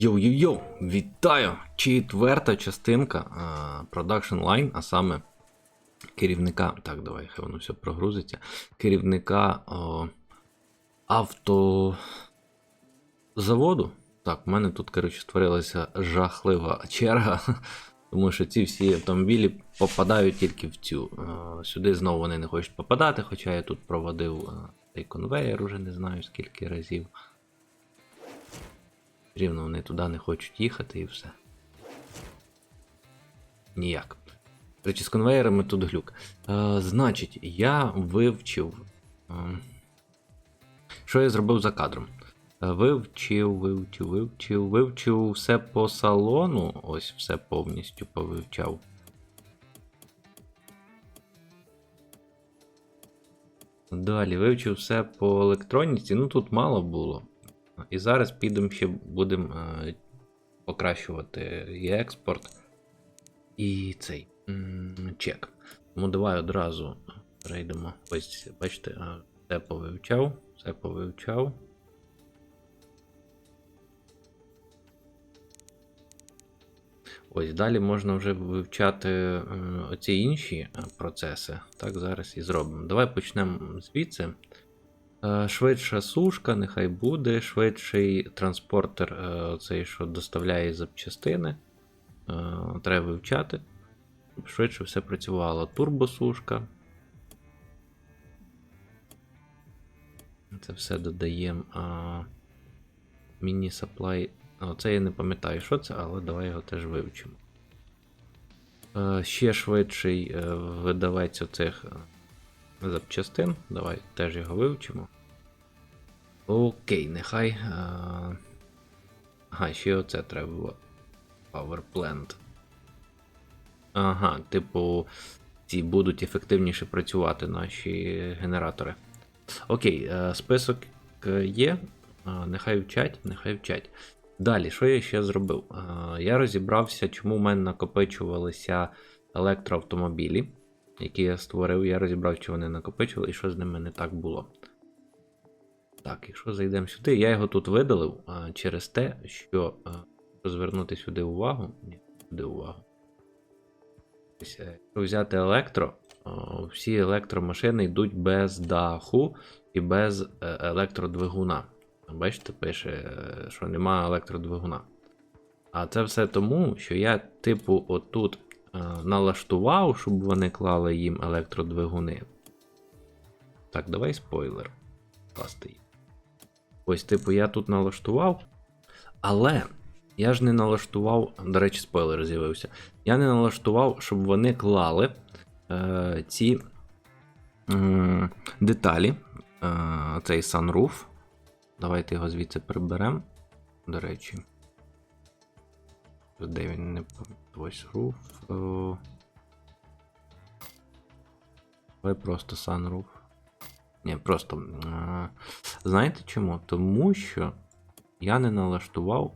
Йоу-йоу-йоу! Вітаю! Четверта частинка Production Line, а саме керівника. Так, давай, хай воно все прогрузиться. Керівника о, автозаводу. Так, в мене тут, коротше, створилася жахлива черга, тому що ці всі автомобілі попадають тільки в цю. А, сюди знову вони не хочуть попадати, хоча я тут проводив а, цей конвейер уже не знаю скільки разів. Рівно вони туди не хочуть їхати і все. Ніяк. Речі, з конвейерами тут глюк. Е, значить, я вивчив. Е, що я зробив за кадром? Е, Вивчив, вивчив, вивчив, вивчив все по салону. Ось все повністю повивчав. Далі вивчив все по електроніці. Ну тут мало було. І зараз підемо ще будемо е, покращувати і експорт, і цей чек. Тому давай одразу перейдемо. Ось, бачите, е, все повивчав, все повивчав. Ось далі можна вже вивчати е, оці інші процеси. Так, зараз і зробимо. Давай почнемо звідси. Е, Швидша сушка, нехай буде, швидший транспортер, е, цей, що доставляє запчастини. Е, Треба вивчати. Швидше все працювало. Турбосушка. Це все додаємо. Міні-саплай. Оце я не пам'ятаю, що це, але давай його теж вивчимо. Ще швидший видавець оцих запчастин. Давай теж його вивчимо. Окей, нехай. А... Ага, ще оце треба було. Power Plant. Ага, типу, ці будуть ефективніше працювати наші генератори. Окей, е, список е, є. Е, Нехай вчать, нехай вчать. Далі, що я ще зробив? Е, Я розібрався, чому в мене накопичувалися електроавтомобілі, які я створив. Я розібрав, чи вони накопичували і що з ними не так було. Так, якщо зайдемо сюди, я його тут видалив а, через те, що а, якщо звернути сюди увагу. Ні, сюди увагу. Ось, е, Якщо взяти електро, а, всі електромашини йдуть без даху і без е, електродвигуна. Бачите, пише, е, що немає електродвигуна. А це все тому, що я, типу, отут налаштував, щоб вони клали їм електродвигуни. Так, давай спойлер. Класти. Ось, типу, я тут налаштував. Але я ж не налаштував, до речі, спойлер з'явився. Я не налаштував, щоб вони клали е, ці м, деталі. Е, цей sunroof. Давайте його звідси приберемо. До речі. Де він не пам- ось roof. Е, Давай просто sunroof. Ні, просто. е, Знаєте чому? Тому що я не налаштував.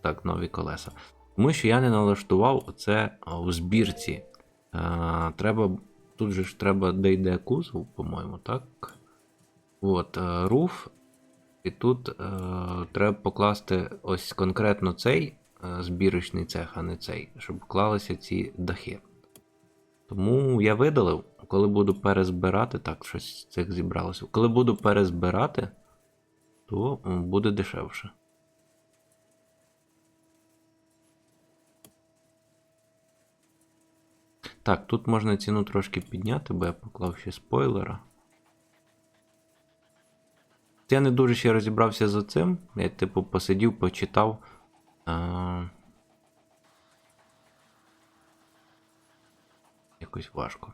Так, нові колеса. Тому що я не налаштував це в збірці. Е, Треба. Тут же ж треба де йде кузов, по-моєму, так? От, руф. І тут е, треба покласти ось конкретно цей збірочний цех, а не цей, щоб клалися ці дахи. Тому я видалив, коли буду перезбирати, так, щось з цих зібралося. Коли буду перезбирати, то буде дешевше. Так, тут можна ціну трошки підняти, бо я поклав ще спойлера. Я не дуже ще розібрався за цим. Я, типу, посидів, почитав. Якось важко.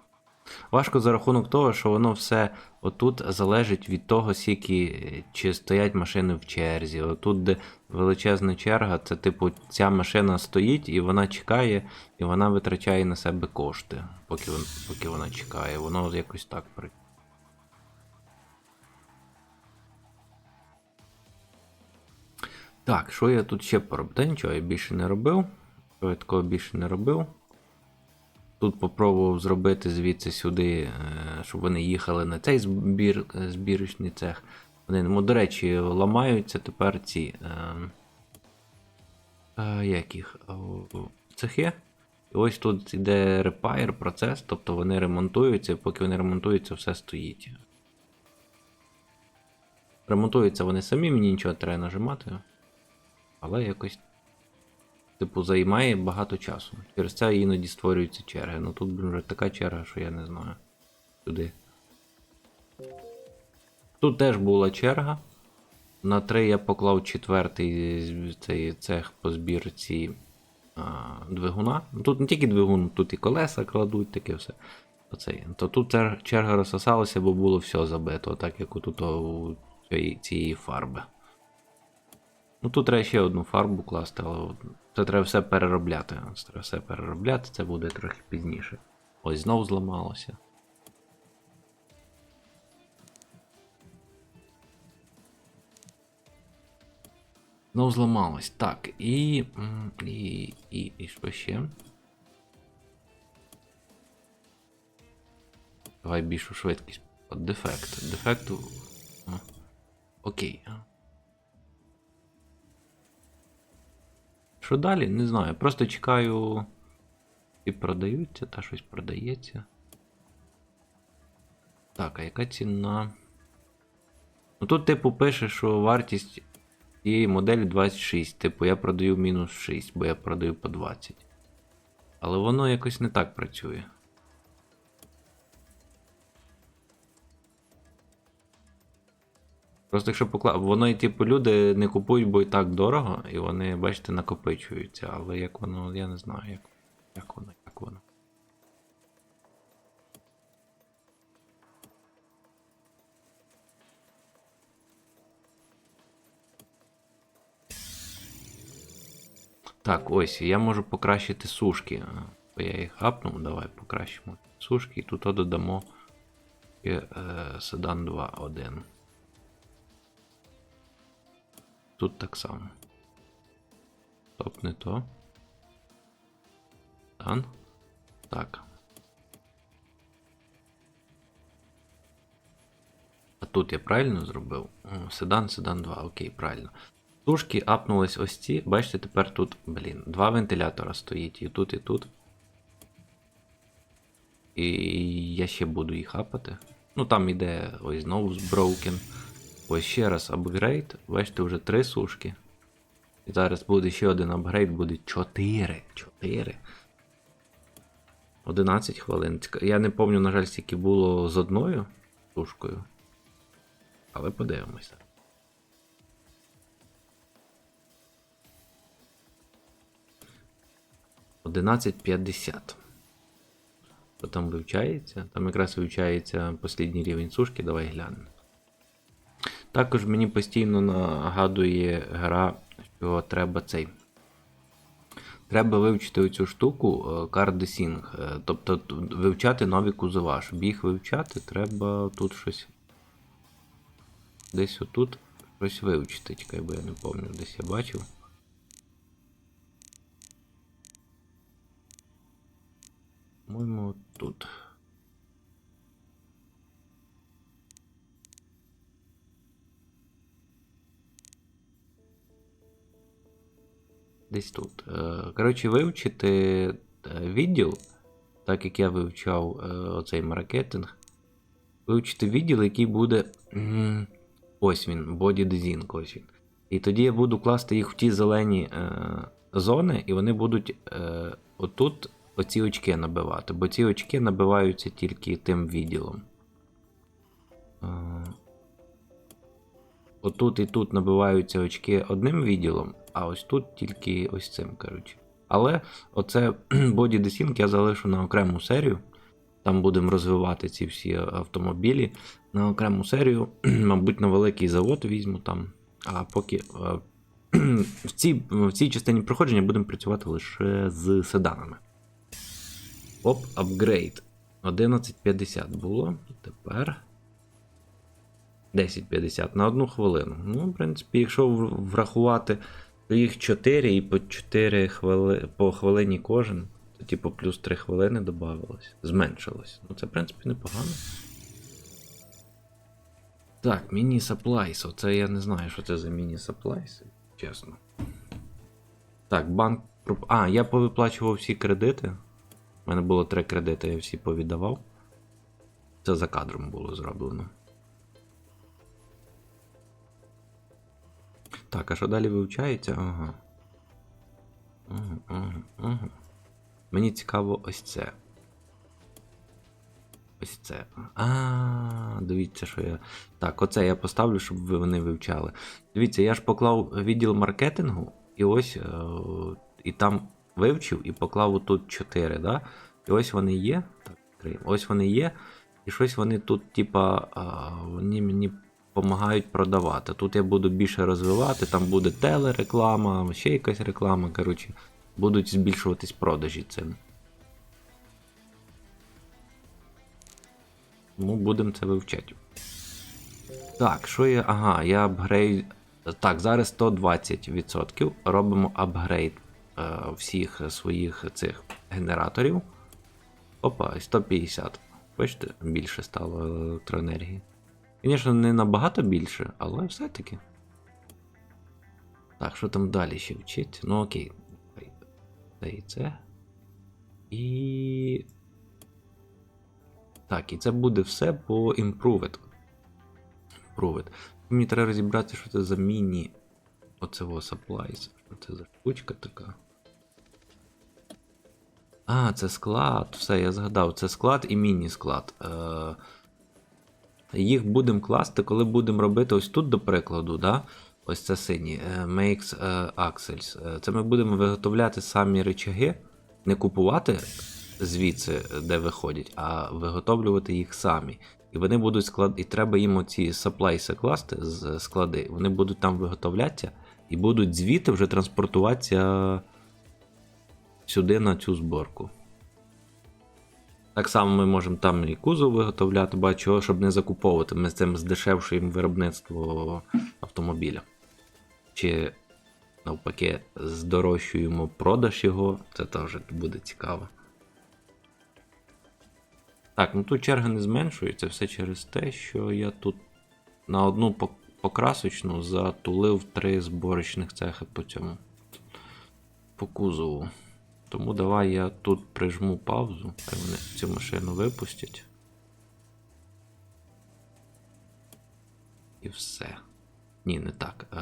Важко за рахунок того, що воно все отут залежить від того, скільки чи стоять машини в черзі. Отут, де величезна черга, це типу ця машина стоїть і вона чекає, і вона витрачає на себе кошти, поки, поки вона чекає. Воно якось так працює. Так, що я тут ще поробив? Та нічого я більше не робив. Що я такого більше не робив. Тут попробував зробити звідси сюди, е, щоб вони їхали на цей збір, е, збірочний цех. Вони, ну, до речі, ламаються тепер ці. е, е, як їх, цехи. І ось тут йде repair процес, тобто вони ремонтуються, і поки вони ремонтуються, все стоїть. Ремонтуються вони самі, мені нічого треба нажимати. Але якось, типу, займає багато часу. Через це іноді створюються черги. Ну тут, вже така черга, що я не знаю. Туди. Тут теж була черга. На три я поклав четвертий цей цех по збірці а, двигуна. Тут не тільки двигун, тут і колеса кладуть, таке все. Оцей. То тут черга розсосалася, бо було все забито, так як у цієї фарби. Ну тут треба ще одну фарбу класти, але це треба все переробляти. Це треба все переробляти, це буде трохи пізніше. Ось знов зламалося. Знов зламалось. Так, і. І. І, і що ще? Давай більшу швидкість. Дефект. Дефекту. Окей. Що далі? Не знаю. Просто чекаю. І продаються, та щось продається. Так, а яка ціна? Ну тут, типу, пише, що вартість цієї моделі 26. Типу, я продаю мінус 6, бо я продаю по 20. Але воно якось не так працює. Просто якщо покла... Воно і типу люди не купують, бо і так дорого, і вони, бачите, накопичуються. Але як воно, я не знаю, як, як воно, як воно. Так, ось, я можу покращити сушки. Бо я їх апнув, давай покращимо сушки і тут додамо ще, е, седан 2.1. Тут так само. Стоп, не то. Дан. Так. А тут я правильно зробив? Седан, седан 2, окей, правильно. Тушки апнулись ось ці. Бачите, тепер тут, блін, два вентилятора стоїть і тут, і тут. І я ще буду їх апати. Ну там іде ось знову з Broken. Ось ще раз апгрейд. Бачите, вже три сушки. І зараз буде ще один апгрейд, буде 4. 4. 11 хвилин. Я не пам'ятаю, на жаль, скільки було з одною сушкою. Але подивимося. Одинадцять п'ятдесят. Там вивчається? Там якраз вивчається послідній рівень сушки, давай глянемо. Також мені постійно нагадує гра, що треба цей. Треба вивчити оцю штуку Card Desync, е, тобто вивчати нові кузова. Щоб їх вивчати, треба тут щось. Десь отут щось вивчити. Чекай, бо я не пам'ятаю, десь я бачив. По-моєму, тут. Десь тут. Е, Коротше, вивчити е, відділ, так як я вивчав е, оцей маркетинг. Вивчити відділ, який буде. Ось він, Body Design, ось він. І тоді я буду класти їх в ті зелені е, зони, і вони будуть е, отут оці очки набивати, бо ці очки набиваються тільки тим відділом. Е, Отут і тут набиваються очки одним відділом, а ось тут тільки ось цим, коротше. Але оце Body Desync я залишу на окрему серію. Там будемо розвивати ці всі автомобілі. На окрему серію, мабуть, на великий завод візьму там. А поки е, в цій, в цій частині проходження будемо працювати лише з седанами. Оп, апгрейд. 11.50 було. Тепер 10.50 на одну хвилину. Ну, в принципі, якщо врахувати, їх 4 і по 4 хвили... по хвилині кожен, то типу плюс 3 хвилини додавалось. Зменшилось. Ну, це, в принципі, непогано. Так, міні-саплайс. Оце я не знаю, що це за міні-саплайс, чесно. Так, банк. А, я повиплачував всі кредити. У мене було три кредити, я всі повіддавав. Це за кадром було зроблено. Так, а що далі вивчається? Ага. Ага, ага, ага. Мені цікаво ось це. Ось це. А, дивіться, що я. Так, оце я поставлю, щоб ви вони вивчали. Дивіться, я ж поклав відділ маркетингу, і ось. Е, і там вивчив і поклав тут 4, да? І ось вони є. Так. Ось вони є. І щось вони тут, типа, вони мені допомагають продавати. Тут я буду більше розвивати, там буде телереклама, ще якась реклама, коротше, будуть збільшуватись продажі цим. Тому будемо це вивчати. Так, що я. Ага, я апгрейд. Так, зараз 120%. Робимо апгрейд е, всіх своїх цих генераторів. Опа, і 150. Бачите, більше стало електроенергії. Звісно, не набагато більше, але все-таки. Так, що там далі ще вчить? Ну окей. Це і це. І. Так, і це буде все по Improved. Improved. Мені треба розібратися, що це за міні. Оцего supplies. Що це за штучка така? А, це склад. Все, я згадав. Це склад і міні-склад. Е, їх будемо класти, коли будемо робити ось тут, до прикладу, да? ось це сині. е, Makes е, Axles. Е, Це ми будемо виготовляти самі речаги, не купувати звідси, де виходять, а виготовлювати їх самі. І вони будуть склад... І треба їм оці саплайси класти з склади. Вони будуть там виготовлятися і будуть звідти вже транспортуватися сюди на цю зборку. Так само ми можемо там і кузов виготовляти, бачу, щоб не закуповувати. Ми з цим здешевшуємо виробництво автомобіля. Чи навпаки здорожчуємо продаж його, це теж буде цікаво. Так, ну тут черга не зменшується, все через те, що я тут на одну покрасочну затулив три зборочних цехи по цьому. По кузову. Тому давай я тут прижму паузу, хай вони цю машину випустять. І все. Ні, не так. Е...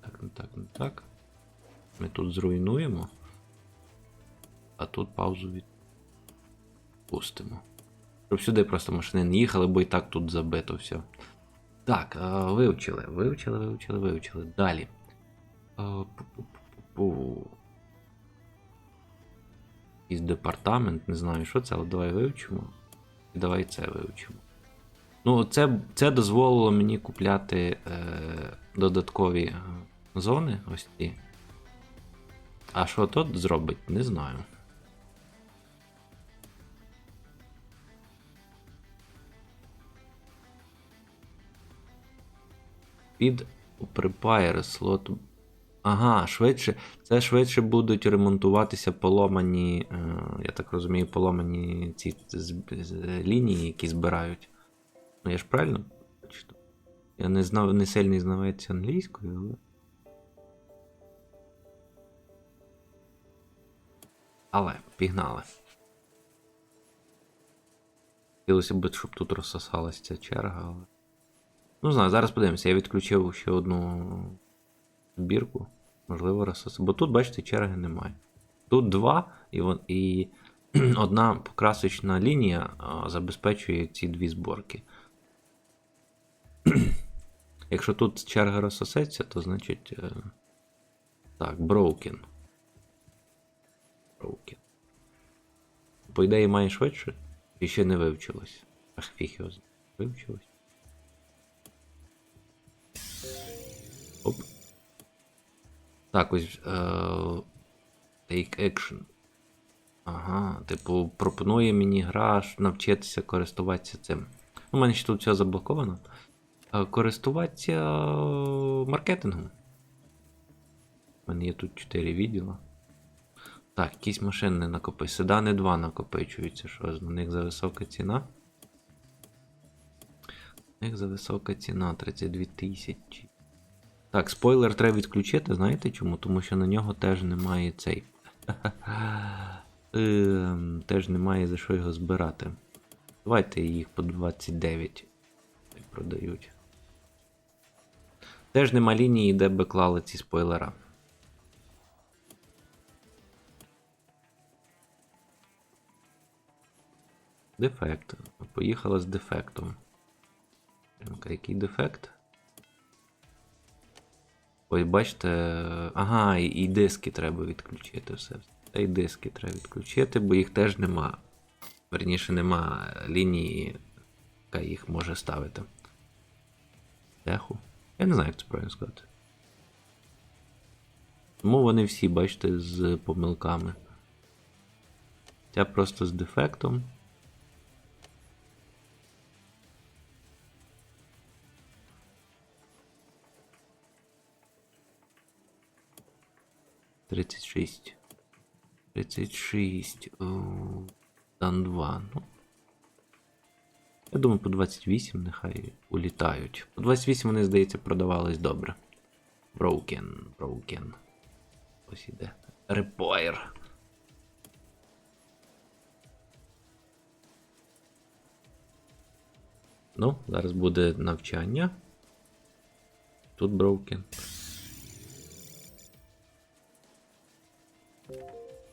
Так, не так, не так. Ми тут зруйнуємо. А тут паузу відпустимо. Щоб сюди просто машини не їхали, бо і так тут забито все. Так, е, вивчили, вивчили, вивчили, вивчили. Далі. Е. Якийсь департамент, не знаю, що це, але давай вивчимо. І давай це вивчимо. Ну, це, це дозволило мені купляти е, додаткові е, зони. Ось ці. А що тут зробить, не знаю. Під Prepare слот. Ага, швидше. Це швидше будуть ремонтуватися поломані, е, я так розумію, поломані ці лінії, які збирають. Ну, я ж правильно? Я не знав, не сильний знавець англійською, але. Але, пігнали. Хотілося б, щоб тут розсосалася ця черга, але. Ну, знаю, зараз подивимося, я відключив ще одну збірку. Можливо, розсосати. Бо тут, бачите, черги немає. Тут два, і, вон, і одна покрасочна лінія забезпечує ці дві зборки. Якщо тут черга розсосеться, то значить. е, Так, broken. Broken. По ідеї має швидше. І ще не вивчилось. Ах, фіг його. Вивчилось. Оп. Так, ось. Е, take action. Ага, типу, пропонує мені гра навчитися користуватися цим. У мене ще тут все заблоковано. Е, користуватися маркетингом. У мене є тут 4 відділа. Так, якісь машини не накопи. Седани 2 накопичуються. Що з них за висока ціна? У них за висока ціна 32 тисячі. Так, спойлер треба відключити, знаєте чому? Тому що на нього теж немає цей. Ем, Теж немає за що його збирати. Давайте їх по 29 продають. Теж нема лінії, де би клали ці спойлера. Дефект. Поїхала з дефектом. Який дефект? Ой, бачите. Ага, і, і диски треба відключити все. Та й диски треба відключити, бо їх теж нема. Верніше, нема лінії, яка їх може ставити. Теху. Я не знаю, як це правильно сказати. Тому вони всі, бачите, з помилками. Ця просто з дефектом. Тридцять шість. Тридцять шість. Дан 2. Ну. Я думаю, по 28 нехай улітають. По 28 вони, здається, продавались добре. Broken, broken. Ось іде. Repair. Ну, зараз буде навчання. Тут broken.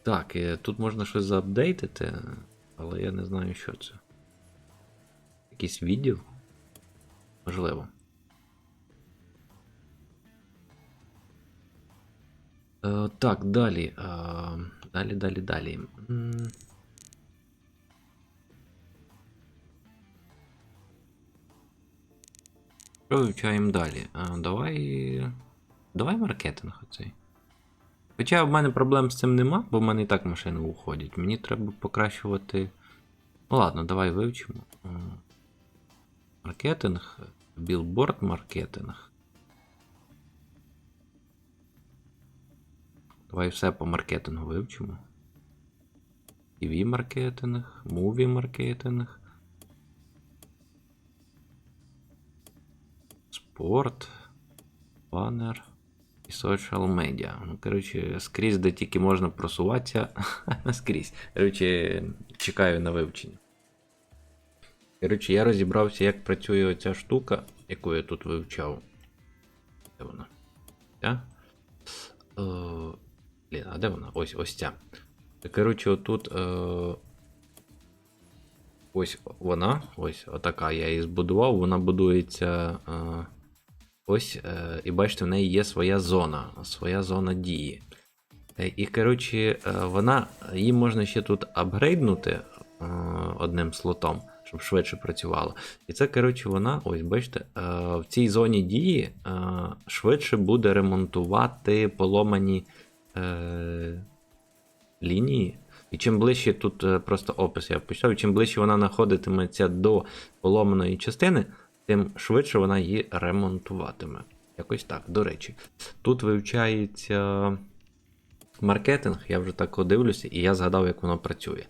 Так, тут можна щось заапдейтити, але я не знаю, що це. Якийсь відділ? Можливо. Е, так, далі. Е, далі, далі, далі. Що вивчаємо далі? Е, давай. Давай маркетинг оцей. Хоча в мене проблем з цим нема, бо в мене і так машини уходять. Мені треба покращувати. Ну ладно, давай вивчимо. Маркетинг, білборд маркетинг. Давай все по маркетингу вивчимо. TV маркетинг, муві маркетинг. Спорт, банер і social media. Ну, коротше, скрізь, де тільки можна просуватися, скрізь. Коротше, чекаю на вивчення. Коротше, я розібрався, як працює оця штука, яку я тут вивчав. Де вона? Ця? Е, Блін, а де вона? Ось ось ця. Коротше, отут. Е, ось вона. Ось отака. Я її збудував. Вона будується. Е, ось. Е, і бачите, в неї є своя зона. Своя зона дії. Е, І, коротше, е, вона. Її можна ще тут апгрейднути одним слотом щоб швидше працювало. І це, коротше, вона, ось бачите, в цій зоні дії швидше буде ремонтувати поломані лінії. І чим ближче тут просто опис я почав, чим ближче вона знаходитиметься до поломаної частини, тим швидше вона її ремонтуватиме. Якось так, до речі. Тут вивчається маркетинг, я вже так дивлюся, і я згадав, як воно працює.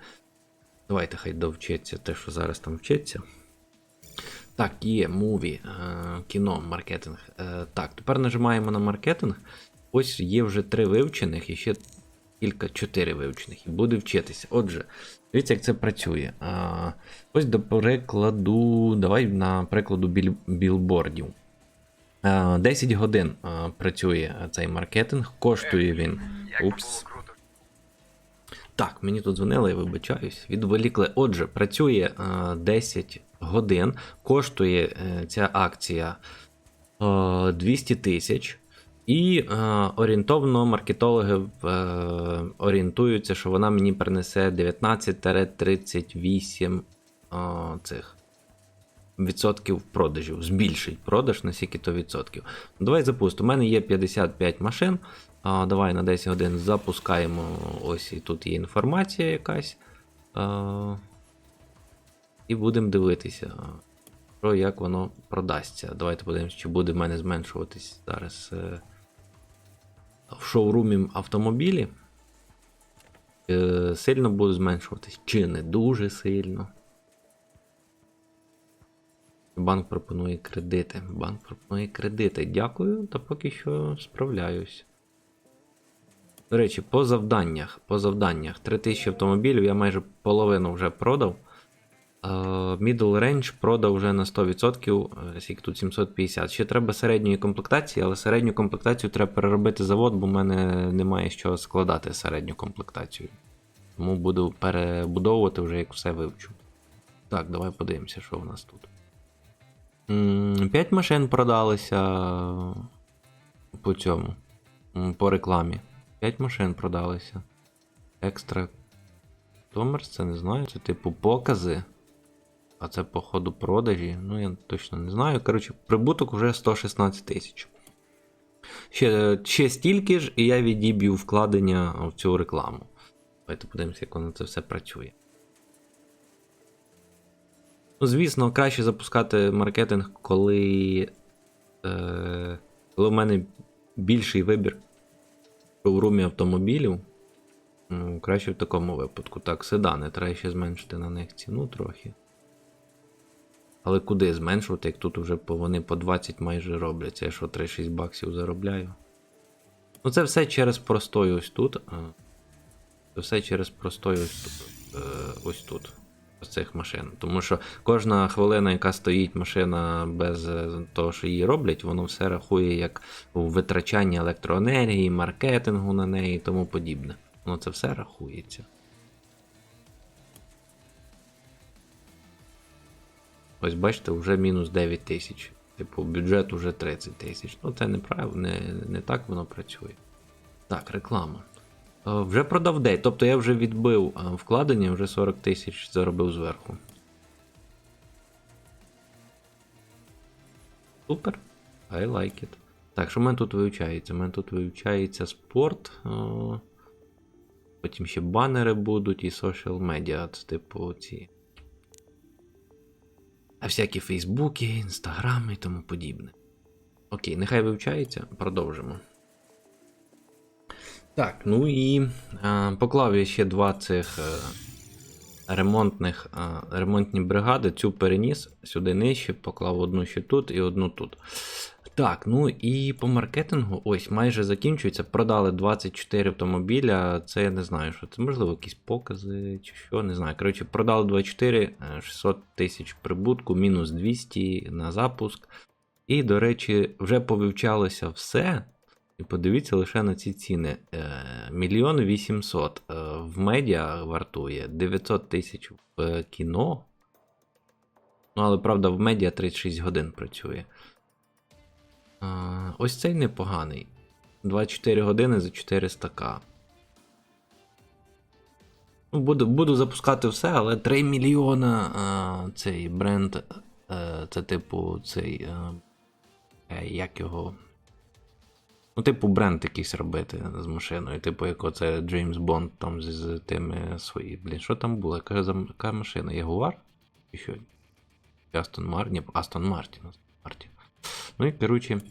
Давайте хай довчиться те, що зараз там вчиться. Так, є муві, кіно, маркетинг. Е, Так, тепер нажимаємо на маркетинг. Ось є вже три вивчених і ще кілька чотири вивчених. І буде вчитися. Отже, дивіться, як це працює. А, Ось до прикладу, давай на прикладу біл, білбордів. А, 10 годин а, працює цей маркетинг, коштує він. Упс. Так, мені тут дзвонили, я вибачаюсь. Відволікли. Отже, працює е, 10 годин, коштує е, ця акція е, 200 тисяч. І е, орієнтовно маркетологи е, орієнтуються, що вона мені принесе 19-38 е, цих відсотків продажів. Збільшить продаж на скільки то відсотків. Давай запустимо. У мене є 55 машин. А, Давай на 10 годин запускаємо. Ось і тут є інформація якась. А, І будемо дивитися, що як воно продасться. Давайте подивимося, чи буде в мене зменшуватись зараз е, в шоурумі автомобілі. Е, Сильно буде зменшуватись, чи не дуже сильно. Банк пропонує кредити. Банк пропонує кредити. Дякую, та поки що справляюсь. До речі, по завданнях. По завданнях. 3000 автомобілів, я майже половину вже продав. Е, Middle Range продав вже на 100%, е, скільки тут 750. Ще треба середньої комплектації, але середню комплектацію треба переробити завод, бо в мене немає чого складати середню комплектацію. Тому буду перебудовувати вже як все вивчу. Так, давай подивимося, що в нас тут. 5 машин продалися по цьому. По рекламі. 5 машин продалися. Екстра. Томерс, це не знаю. Це типу покази. А це, походу, продажі. Ну, я точно не знаю. Коротше, прибуток вже 116 тисяч. Ще, ще стільки ж, і я відіб'ю вкладення в цю рекламу. Давайте подивимося, як воно це все працює. Ну, звісно, краще запускати маркетинг, коли, е, коли в мене більший вибір шоурумі автомобілів. Ну, краще в такому випадку. Так, седани, треба ще зменшити на них ціну трохи. Але куди зменшувати, як тут вже вони по 20 майже робляться. Я що 3-6 баксів заробляю. Ну, це все через простой ось тут. Це все через простой ось тут. Е, ось тут. З цих машин. Тому що кожна хвилина, яка стоїть машина без е, того, що її роблять, воно все рахує як витрачання електроенергії, маркетингу на неї і тому подібне. Ну це все рахується. Ось бачите, вже мінус 9 тисяч. Типу, бюджет уже 30 тисяч. Ну це неправильно, не, не так воно працює. Так, реклама. Е, Вже продав день, тобто я вже відбив е, вкладення, вже 40 тисяч заробив зверху. Супер. I like it. Так, що в мене тут вивчається? У мене тут вивчається спорт. е, Потім ще банери будуть і social media, типу ці. А всякі фейсбуки, інстаграми і тому подібне. Окей, нехай вивчається, продовжимо. Так, ну і а, поклав я ще два цих е, ремонтних а, ремонтні бригади. Цю переніс сюди нижче, поклав одну ще тут і одну тут. Так, ну і по маркетингу, ось майже закінчується. Продали 24 автомобіля. Це я не знаю, що це. Можливо, якісь покази чи що, не знаю. Коротше, продали 24, е, 600 тисяч прибутку, мінус 200 на запуск. І, до речі, вже повивчалося все. І подивіться лише на ці ціни. Е, Мільйон вісімсот е, в медіа вартує 900 тисяч в е, кіно. Ну, але правда, в медіа 36 годин працює. А, ось цей непоганий. 24 години за 400к. Ну, буду, буду запускати все, але 3 мільйона а, цей бренд. е, це типу цей. е, е, як його. Ну, типу, бренд якийсь робити з машиною. Типу, як оце Джеймс Бонд там з, з тими свої. Блін, що там було? Яка, за- яка машина? Ягуар? Чи що? Астон Мартін? Астон Мартін. Астон Мартін. Ну і коротше,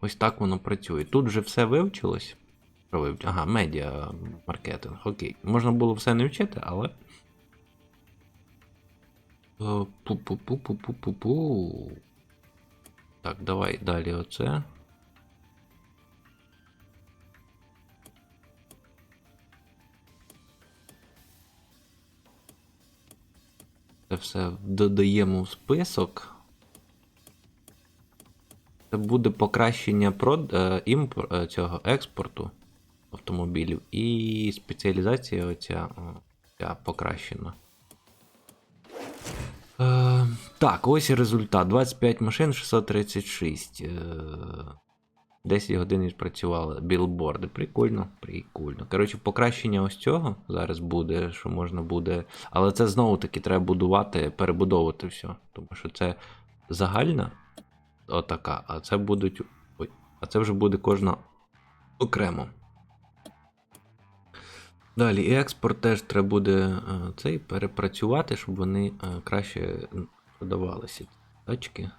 ось так воно працює. Тут вже все вивчилось. Ага, медіа маркетинг. Окей. Можна було все не вчити, але. Е, Пу-пу-пу-пу-пу-пу-пу. Так, давай далі оце. Це все додаємо в список. Це буде покращення прод... е, імпор... е, цього експорту автомобілів і спеціалізація оця, о, ця покращена. Е, так, ось і результат. 25 машин, 636. Е, 10 годин відпрацювали. Білборди. Прикольно, прикольно. Коротше, покращення ось цього зараз буде, що можна буде. Але це знову таки треба будувати, перебудовувати все. Тому що це загальна отака, а це будуть. А це вже буде кожна окремо. Далі, і експорт теж треба буде е, цей перепрацювати, щоб вони е, краще продавалися. Тачки.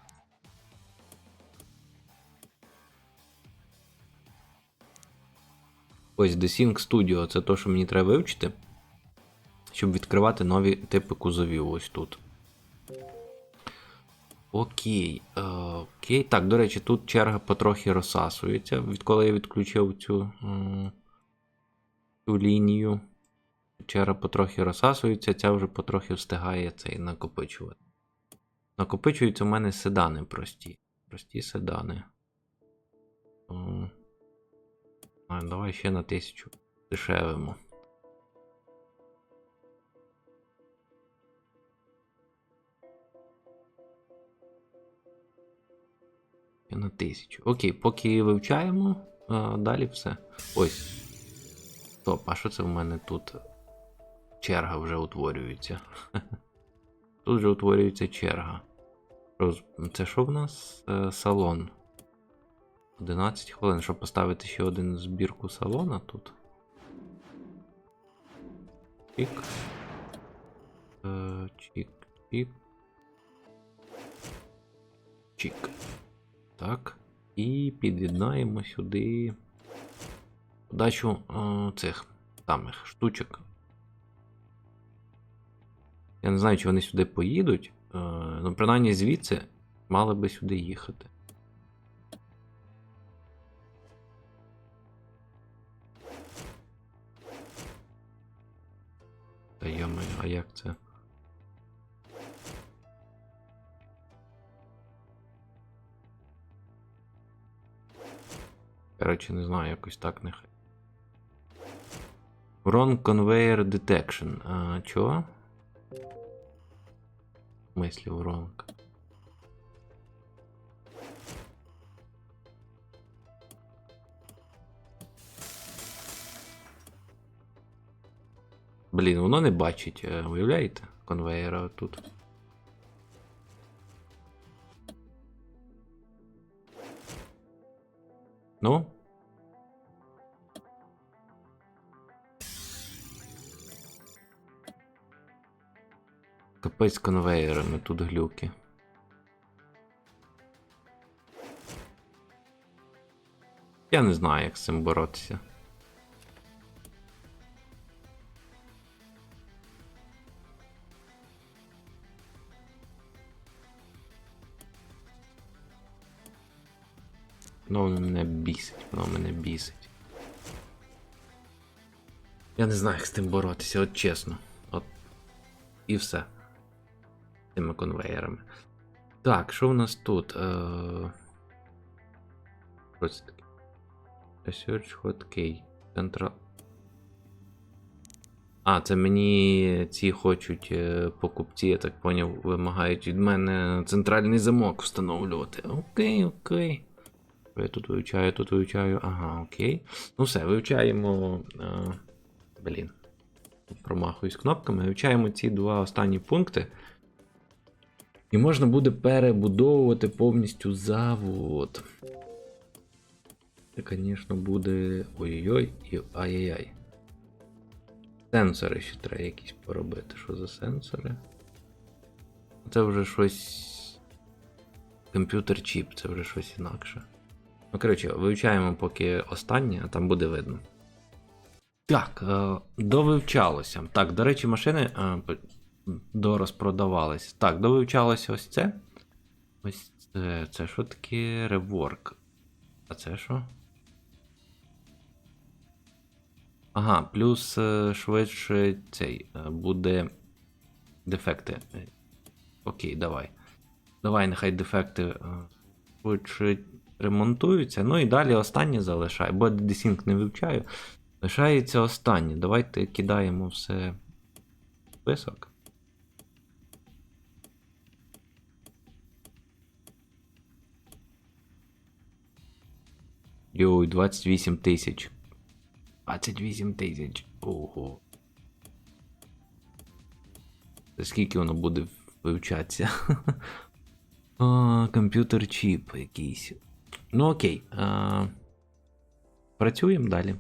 Ось Desync Studio це то, що мені треба вивчити, щоб відкривати нові типи кузовів ось тут. Окей. Е, окей. Так, до речі, тут черга потрохи розсасується, відколи я відключив цю, цю лінію. Черга потрохи розсасується, ця вже потрохи встигає цей накопичувати. Накопичуються в мене седани прості. Прості седани. Давай ще на тисячу дешевимо. Ще на тисячу. Окей, поки вивчаємо, а, далі все. Ось. Стоп, а що це в мене тут? Черга вже утворюється. Тут вже утворюється черга. Це що в нас? Е, Салон. 11 хвилин, щоб поставити ще один збірку салона тут. Е, Чик, чик. Так. І під'єднаємо сюди подачу е, цих самих штучок. Я не знаю, чи вони сюди поїдуть. Е, ну, принаймні звідси мали би сюди їхати. Та йоми, а як це? Коротше, не знаю, якось так нехай. Wrong Conveyor Detection. А, чого? В смислі wrong? Блін, воно не бачить, е, уявляєте? Конвейера тут. Ну? Капець конвейерами тут глюки. Я не знаю, як з цим боротися. Воно мене бісить, воно мене бісить. Я не знаю, як з тим боротися, от чесно. От. І все. З Цими конвеєрами. Так, що в нас тут? Е... Що це таке? Research Hotkey. Central. А, це мені ці хочуть е, покупці, я так поняв, вимагають від мене центральний замок встановлювати. Окей, окей. Я тут вивчаю, тут вивчаю. Ага, окей. Ну все, вивчаємо. Е, блін. Промахуюсь кнопками. Вивчаємо ці два останні пункти. І можна буде перебудовувати повністю завод. Це, звісно, буде. Ой-ой-ой і ай-яй-яй. Сенсори ще треба якісь поробити. Що за сенсори? Це вже щось. Комп'ютер чіп, це вже щось інакше. Ну, коротше, вивчаємо поки останнє, а там буде видно. Так, е, довивчалося. Так, до речі, машини е, дорозпродавались. Так, довивчалося ось це. Ось це. Це що таке реворк? А це що? Ага, плюс е, швидше цей буде дефекти. Окей, давай. Давай, нехай дефекти швидше ремонтуються. Ну і далі останнє залишаю, бо десінк не вивчаю. Лишається останнє. Давайте кидаємо все в список. Йой, 28 тисяч. 28 тисяч. Ого. За скільки воно буде вивчатися? Комп'ютер чіп якийсь. Ну окей. Працюємо далі.